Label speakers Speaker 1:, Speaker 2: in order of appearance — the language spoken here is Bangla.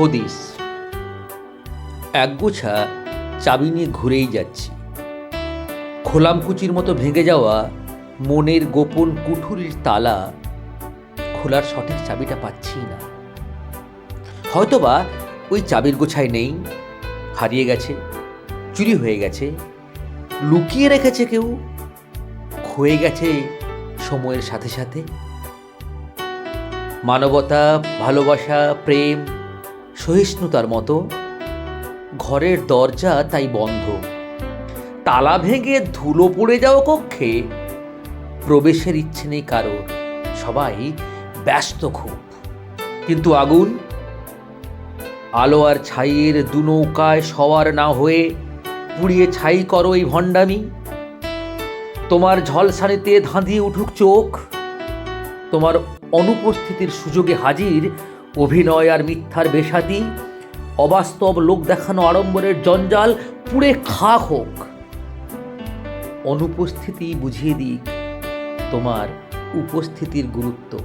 Speaker 1: হদিস। একগোছা চাবি নিয়ে ঘুরেই যাচ্ছি। খোলামকুচির মতো ভেঙে যাওয়া মনের গোপন কুঠুরির তালা খোলার সঠিক চাবিটা পাচ্ছি না। হয়তোবা ওই চাবির গোছায় নেই, হারিয়ে গেছে, চুরি হয়ে গেছে, লুকিয়ে রেখেছে কেউ, ক্ষয়ে গেছে সময়ের সাথে সাথে। মানবতা, ভালোবাসা, প্রেম সহিষ্ণুতার মতো। ঘরের দরজা তাই বন্ধ। তালা ভেঙে ধুলো পড়ে যাওয়া কক্ষে প্রবেশের ইচ্ছে নেই কারোর। সবাই ব্যস্ত খুব। কিন্তু আগুন আলো আর ছাইয়ের দু নৌকায় সওয়ার না হয়ে পুড়িয়ে ছাই করো এই ভণ্ডামি। তোমার ঝলসানিতে ধাঁধিয়ে উঠুক চোখ। তোমার অনুপস্থিতির সুযোগে হাজির অভিনয় আর মিথ্যার বেশাদি, অবাস্তব লোক দেখানো আড়ম্বরের জঞ্জাল, পুড়ে খা হোক। অনুপস্থিতি বুঝিয়ে দিক তোমার উপস্থিতির গুরুত্ব।